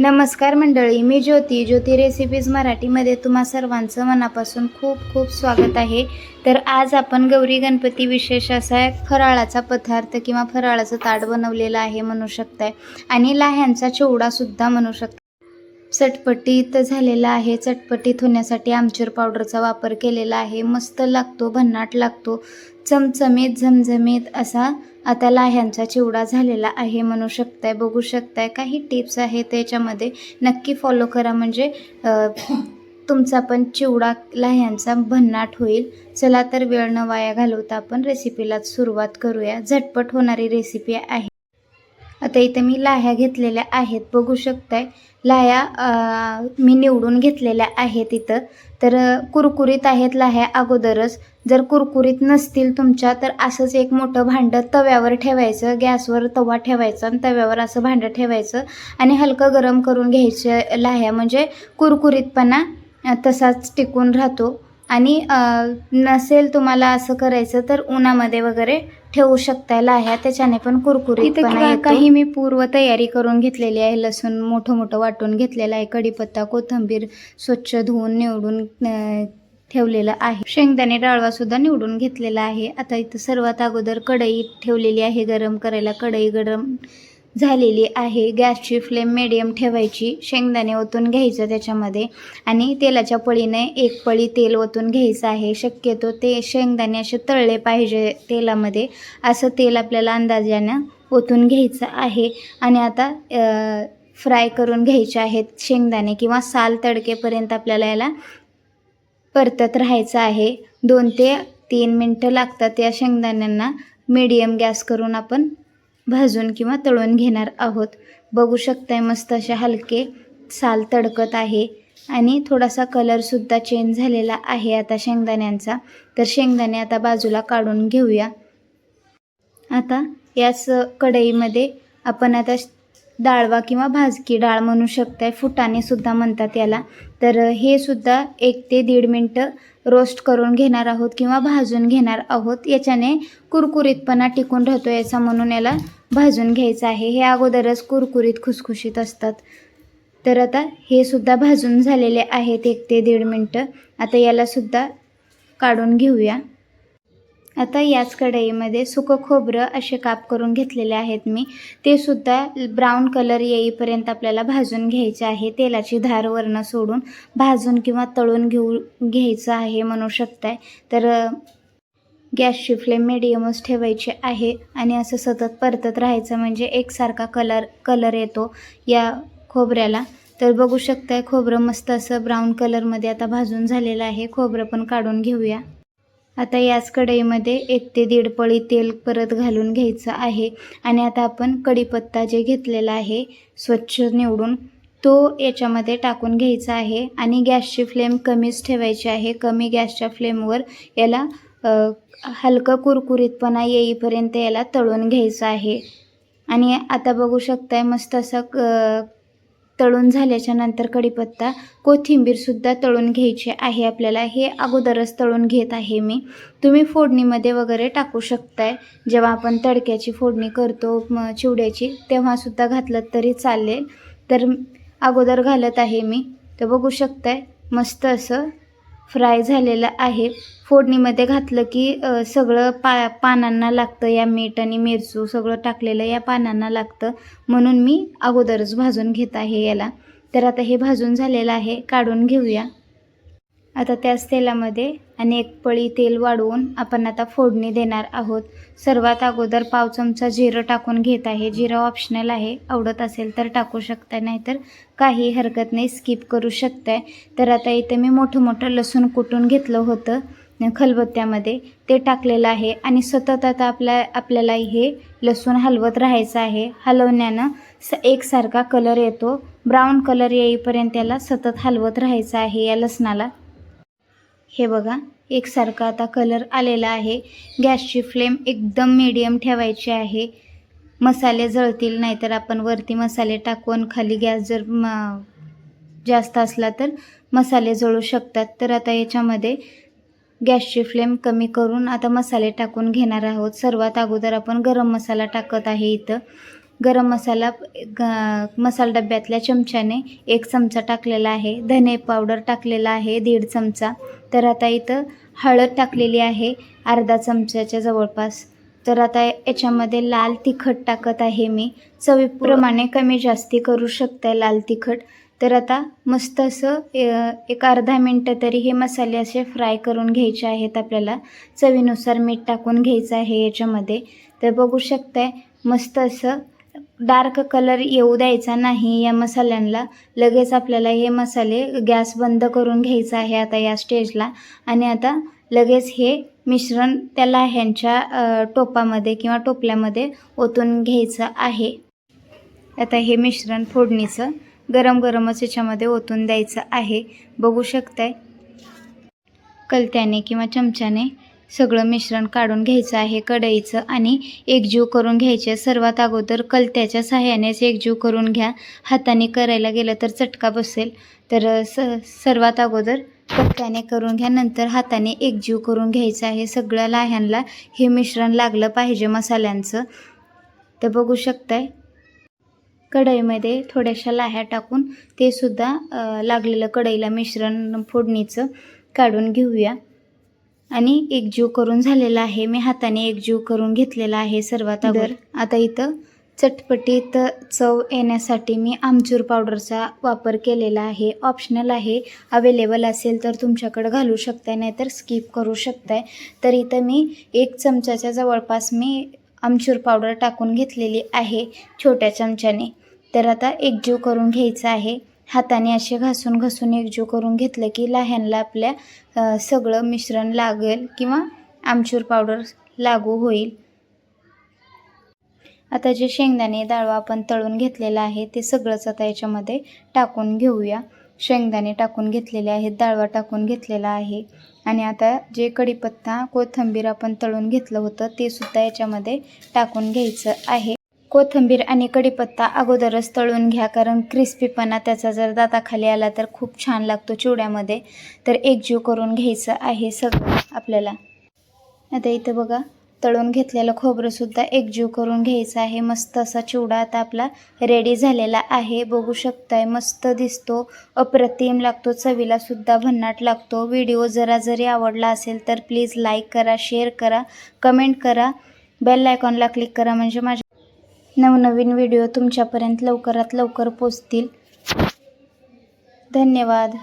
नमस्कार मंडळी मी ज्योती. ज्योती रेसिपीज मराठीमध्ये तुम्हा सर्वांचं मनापासून खूप खूप स्वागत आहे. तर आज आपण गौरी गणपती विशेष असा एक फराळाचा पदार्थ किंवा फराळाचं ताट बनवलेलं आहे म्हणू शकताय. आणि लाह्यांचा चिवडासुद्धा म्हणू शकता चटपटीत झालेला आहे. चटपटीत होण्यासाठी आमचूर पावडरचा वापर केलेला आहे. मस्त लागतो भन्नाट लागतो. चमचमीत झमझमीत असा आता लाह्यांचा चिवडा झालेला आहे म्हणू शकताय बघू शकताय. काही टिप्स आहेत त्याच्यामध्ये. नक्की फॉलो करा. म्हणजे तुमचा पण चिवडा लाह्यांचा भन्नाट होईल. चला तर वेळ न वाया घालवता आपण रेसिपीला सुरुवात करूया. झटपट होणारी रेसिपी आहे. आता इथं मी लाह्या घेतलेल्या आहेत. बघू शकताय. लाह्या मी निवडून घेतलेल्या आहेत इथं. तर कुरकुरीत आहेत लाह्या अगोदरच. जर कुरकुरीत नसतील तुमच्या तर असंच एक मोठं भांडं तव्यावर ठेवायचं. गॅसवर तवा ठेवायचा आणि तव्यावर असं भांडं ठेवायचं. आणि हलकं गरम करून घ्यायचं लाह्या. म्हणजे कुरकुरीतपणा तसाच टिकून राहतो. आणि अ, नसेल तुम्हाला असं करायचं तर उन्हामध्ये वगैरे ठेवू शकताय लाह्या त्याच्याने पण कुरकुरीतपणा येतो. काही मी पूर्व तयारी करून घेतलेली आहे. लसूण मोठं मोठं वाटून घेतलेलं आहे. कढीपत्ता कोथिंबीर स्वच्छ धुवून निवडून ठेवलेलं आहे. शेंगदाणे डाळवा सुद्धा निवडून घेतलेला आहे. आता इथं सर्वात अगोदर कढई ठेवलेली आहे. गरम करायला कढई गरम झालेली आहे. गॅसची फ्लेम मिडियम ठेवायची. शेंगदाणे ओतून घ्यायचं त्याच्यामध्ये. आणि तेलाच्या पळीने एक पळी तेल ओतून घ्यायचं आहे. शक्यतो ते शेंगदाणे असे तळले पाहिजे तेलामध्ये. असं तेल आपल्याला अंदाजानं ओतून घ्यायचं आहे. आणि आता फ्राय करून घ्यायचे आहेत शेंगदाणे किंवा साल तडकेपर्यंत आपल्याला याला परतत राहायचं आहे. दोन ते तीन मिनटं लागतात या शेंगदाण्यांना मीडियम गॅस करून आपण भाजून किंवा तळून घेणार आहोत. बघू शकताय मस्त असे हलके साल तडकत आहे आणि थोडासा कलरसुद्धा चेंज झालेला आहे आता शेंगदाण्यांचा. तर शेंगदाणे आता बाजूला काढून घेऊया. आता याच कढईमध्ये आपण आता डाळवा किंवा भाजकी डाळ म्हणू शकताय. फुटाणे सुद्धा म्हणतात याला. तर हे सुद्धा एक ते दीड मिनटं रोस्ट करून घेणार आहोत किंवा भाजून घेणार आहोत. याच्याने कुरकुरीतपणा टिकून राहतो याचा म्हणून याला भाजून घ्यायचं आहे. हे अगोदरच कुरकुरीत खुसखुशीत असतात. तर आता हे सुद्धा भाजून झालेले आहेत एक ते दीड मिनटं. आता यालासुद्धा काढून घेऊया. आता याच कढईमध्ये सुकं खोबरं असे काप करून घेतलेले आहेत मी. ते सुद्धा ब्राऊन कलर येईपर्यंत आपल्याला भाजून घ्यायचे आहे. तेलाची धार वरनं सोडून भाजून किंवा तळून घेऊ घ्यायचं आहे म्हणू शकताय. तर गॅसची फ्लेम मिडियमच ठेवायची आहे आणि असं सतत परतत राहायचं म्हणजे एकसारखा कलर कलर येतो या खोबऱ्याला. तर बघू शकताय खोबरं मस्त असं ब्राऊन कलरमध्ये आता भाजून झालेलं आहे. खोबरं पण काढून घेऊया. आता याच कढईमध्ये एक ते दीड पळी तेल परत घालून घ्यायचं आहे. आणि आता आपण कढीपत्ता जे घेतलेला आहे स्वच्छ निवडून तो याच्यामध्ये टाकून घ्यायचा आहे. आणि गॅसची फ्लेम कमीच ठेवायची आहे. कमी गॅसच्या फ्लेमवर याला हलकं कुरकुरीतपणा येईपर्यंत याला तळून घ्यायचं आहे. आणि आता बघू शकताय मस्त असं क- तळून झाल्याच्यानंतर कढीपत्ता कोथिंबीरसुद्धा तळून घ्यायची आहे आपल्याला. हे अगोदरच तळून घेत आहे मी. तुम्ही फोडणीमध्ये वगैरे टाकू शकताय. जेव्हा आपण तडक्याची फोडणी करतो म चिवड्याची तेव्हासुद्धा घातलं तरी चालेल. तर अगोदर घालत आहे मी. तर बघू शकताय. मस्त असं फ्राय झालेलं आहे. फोडणीमध्ये घातलं की सगळं पा पानांना लागतं. या मीठ आणि मिरचू सगळं टाकलेलं या पानांना लागतं. म्हणून मी अगोदरच भाजून घेत आहे याला. तर आता हे भाजून झालेलं आहे. काढून घेऊया. आता त्याच तेलामध्ये आणि एक पळी तेल वाढवून आपण आता फोडणी देणार आहोत. सर्वात अगोदर पाव चमचा जिरं टाकून घेत आहे. जिरं ऑप्शनल आहे. आवडत असेल तर टाकू शकता नाहीतर काही हरकत नाही स्किप करू शकताय. तर आता इथे मी मोठं मोठं लसूण कुटून घेतलं होतं खलबत्त्यामध्ये. ते टाकलेलं आहे आणि सतत आता आपल्या आपल्याला हे लसूण हलवत राहायचं आहे. हलवण्यानं स एकसारखा कलर येतो. ब्राऊन कलर येईपर्यंत त्याला सतत हलवत राहायचं आहे या लसणाला. हे बघा एकसारखा आता कलर आलेला आहे. गॅसची फ्लेम एकदम मीडियम ठेवायची आहे. मसाले जळतील नाहीतर आपण वरती मसाले टाकून खाली गॅस जर म जास्त असला तर मसाले जळू शकतात. तर आता याच्यामध्ये गॅसची फ्लेम कमी करून आता मसाले टाकून घेणार आहोत. सर्वात अगोदर आपण गरम मसाला टाकत आहे इथं. गरम मसाला ग मसाला डब्यातल्या चमच्याने एक चमचा टाकलेला आहे. धने पावडर टाकलेला आहे दीड चमचा. तर आता इथं हळद टाकलेली आहे अर्धा चमच्याच्या जवळपास. तर आता याच्यामध्ये लाल तिखट टाकत आहे मी. चवीप्रमाणे कमी जास्ती करू शकताय लाल तिखट. तर आता मस्त असं एक अर्धा मिनटं तरी हे मसाले असे फ्राय करून घ्यायचे आहेत आपल्याला. चवीनुसार मीठ टाकून घ्यायचं आहे याच्यामध्ये. तर बघू शकताय मस्त असं डार्क कलर येऊ द्यायचा नाही या मसाल्यांना लगेच आपल्याला हे मसाले गॅस बंद करून घ्यायचा आहे आता या स्टेजला. आणि आता लगेच हे मिश्रण त्या लाह्यांच्या टोपामध्ये किंवा टोपल्यामध्ये ओतून घ्यायचं आहे. आता हे मिश्रण फोडणीचं गरम गरमच याच्यामध्ये ओतून द्यायचं आहे. बघू शकताय. कलत्याने किंवा चमच्याने सगळं मिश्रण काढून घ्यायचं आहे कढईचं आणि एकजीव करून घ्यायचे. सर्वात अगोदर कलत्याच्या सहाय्यानेच एकजीव करून घ्या. हाताने करायला गेलं तर चटका बसेल. तर स सर्वात अगोदर कट्ट्याने करून घ्या. नंतर हाताने एकजीव करून घ्यायचं आहे. सगळ्या लाह्यांना हे मिश्रण लागलं पाहिजे मसाल्यांचं. तर बघू शकताय कढईमध्ये थोड्याशा लाह्या टाकून ते सुद्धा लागलेलं कढईला मिश्रण फोडणीचं काढून घेऊया. आणि एकजीव करून झालेला आहे. मी हाताने एकजीव करून घेतलेला आहे सर्वात अगोदर. आता इथं चटपटीत चव येण्यासाठी मी आमचूर पावडरचा वापर केलेला आहे. ऑप्शनल आहे. अवेलेबल असेल तर तुमच्याकडं घालू शकताय नाहीतर स्किप करू शकताय. तर इथं मी एक चमचाच्या जवळपास मी आमचूर पावडर टाकून घेतलेली आहे छोट्या चमच्याने. तर आता एकजीव करून घ्यायचं आहे. हाताने असे घासून घासून एकजीव करून घेतलं की लाह्यांना आपल्या सगळं मिश्रण लागेल किंवा आमचूर पावडर लागू होईल. आता जे शेंगदाणे डाळवा आपण तळून घेतलेलं आहे ते सगळंच आता याच्यामध्ये टाकून घेऊया. शेंगदाणे टाकून घेतलेले आहेत डाळवा टाकून घेतलेला आहे. आणि आता जे कढीपत्ता कोथिंबीर आपण तळून घेतलं होतं ते सुद्धा याच्यामध्ये टाकून घ्यायचं आहे. कोथिंबीर आणि कढीपत्ता अगोदरच तळून घ्या कारण क्रिस्पीपणा त्याचा जर दाताखाली आला तर खूप छान लागतो चिवड्यामध्ये. तर एकजीव करून घ्यायचं आहे सगळं आपल्याला. आता इथं बघा तळून घेतलेलं खोबरंसुद्धा एकजीव करून घ्यायचं आहे. मस्त असा चिवडा आता आपला रेडी झालेला आहे. बघू शकताय मस्त दिसतो. अप्रतिम लागतो चवीलासुद्धा भन्नाट लागतो. व्हिडिओ जरा जरी आवडला असेल तर प्लीज लाईक करा शेअर करा कमेंट करा. बेल आयकॉनला क्लिक करा म्हणजे माझ्या नवनवीन व्हिडिओ तुमच्यापर्यंत लवकरात लवकर पोचतील. धन्यवाद.